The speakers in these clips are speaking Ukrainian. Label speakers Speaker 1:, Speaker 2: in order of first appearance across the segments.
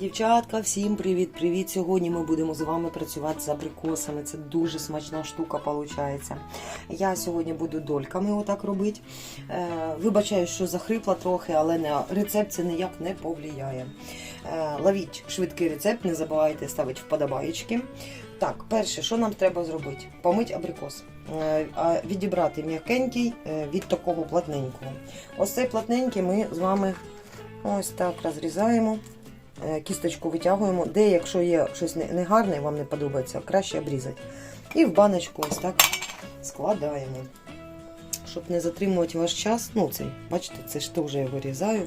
Speaker 1: Дівчатка, всім привіт-привіт! Сьогодні ми будемо з вами працювати з абрикосами. Це дуже смачна штука виходить. Я сьогодні буду дольками отак робити. Е, вибачаю, що захрипла трохи, але рецепт це ніяк не повлияє. Е, ловіть швидкий рецепт, не забувайте ставити вподобаєчки. Так, перше, що нам треба зробити? Помить абрикос. Е, відібрати м'якенький від такого плотненького. Ось цей плотненький ми з вами ось так розрізаємо. Е, кісточку витягуємо, де, якщо є щось не- негарне, вам не подобається, краще обрізати. І в баночку ось так складаємо. Щоб не затримувати ваш час, ну цей, бачите, це ж теж я вирізаю.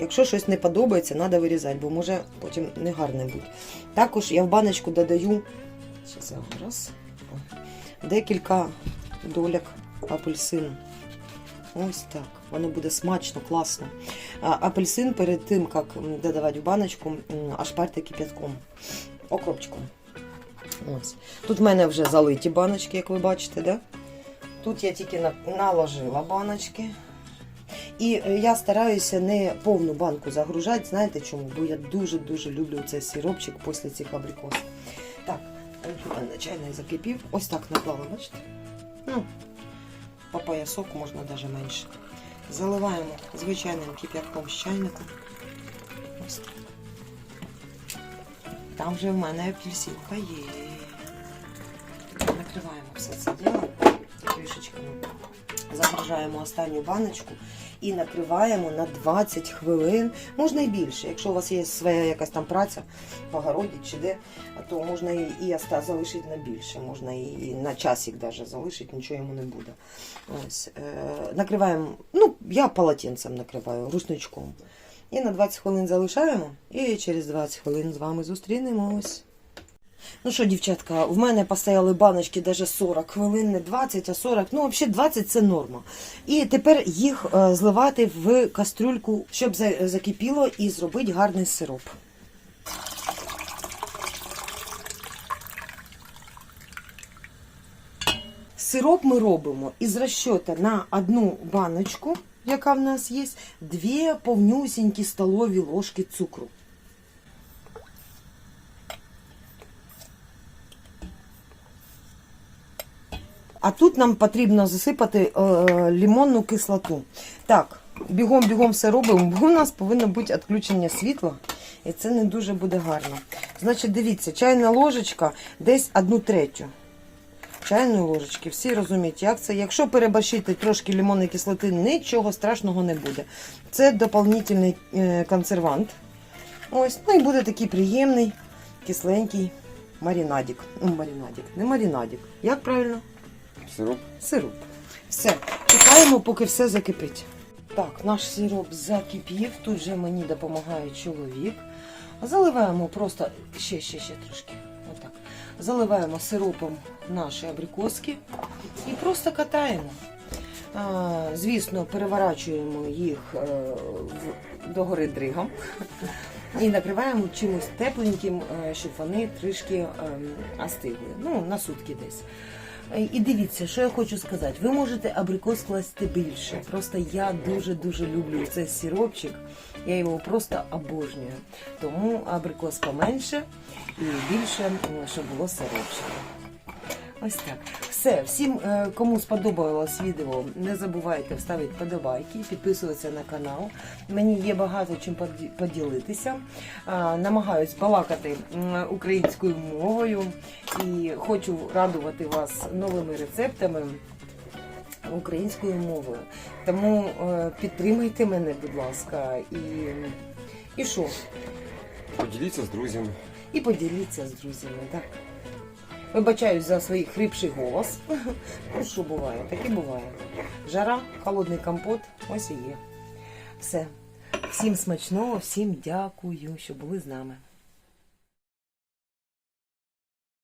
Speaker 1: Якщо щось не подобається, треба вирізати, бо може потім негарне бути. Також я в баночку додаю щас я раз, о, декілька доляк апельсину. Ось так. Воно буде смачно, класно. Апельсин перед тим, як додавати в баночку, ошпарте кип'ятком, окропчиком. Ось. Тут в мене вже залиті баночки, як ви бачите, да? Тут я тільки наложила баночки. І е, я стараюся не повну банку загружати. Знаєте чому? Бо я дуже-дуже люблю цей сиропчик після цих абрикосів. Так, чайник закипів. Ось так наклала, бачите? Ну, по поясок можна навіть менше. Заливаємо звичайним кип'ятком з чайником. Там вже в мене апельсинка є. Накриваємо все це діло кришечками. Загружаємо останню баночку і накриваємо на 20 хвилин, можна і більше. Якщо у вас є своя якась там праця в огороді чи де, то можна і, і залишити на більше, можна і на часик даже залишити, нічого йому не буде. Ось, е, накриваємо, ну, я полотенцем накриваю, рушничком. І на 20 хвилин залишаємо, і через 20 хвилин з вами зустрінемось. Ну що, дівчатка, в мене постояли баночки даже 40 хвилин, не 20, а 40. Ну, взагалі 20 це норма. І тепер їх е, зливати в кастрюльку, щоб за- закипіло і зробити гарний сироп. Сироп ми робимо із розчота на одну баночку, яка в нас є, дві повнюсінькі столові ложки цукру. А тут нам потрібно засипати е, лимонну кислоту. Так, бігом-бігом все робимо, бо у нас повинно бути відключення світла. І це не дуже буде гарно. Значить, дивіться, чайна ложечка десь одну третю. Чайної ложечки, всі розуміють, як це. Якщо переборщити трошки лимонної кислоти, нічого страшного не буде. Це доповнительний е, консервант. Ось, ну і буде такий приємний, кисленький маринадик. Ну, маринадик, не маринадик. Як правильно?
Speaker 2: Сироп.
Speaker 1: Сироп. Все, чекаємо, поки все закипить. Так, наш сироп закипів. Тут же мені допомагає чоловік. Заливаємо просто ще, ще, ще трошки. Отак. Заливаємо сиропом наші абрикоски і просто катаємо. Звісно, переворачуємо їх е, в, догори дригом і накриваємо чимось тепленьким, е, щоб вони трішки е, остигли. Ну, на сутки десь. Е, І дивіться, що я хочу сказати. Ви можете абрикос класти більше. Просто я дуже-дуже люблю цей сиропчик. Я його просто обожнюю. Тому абрикос поменше і більше, щоб було сиропчика. Ось так. Все, всім, е, кому сподобалось відео, не забувайте ставити подобайки, підписуватися на канал. Мені є багато чим поділитися. Намагаюсь балакати українською мовою і хочу радувати вас новими рецептами українською мовою. Тому е, підтримайте мене, будь ласка, і, і що?
Speaker 2: Поділіться з друзями.
Speaker 1: І поділіться з друзями. Так. Вибачаюсь за свій хрипший голос. Ну, що буває, таке буває. Жара, холодний компот, ось і є. Все. Всім смачного, всім дякую, що були з нами.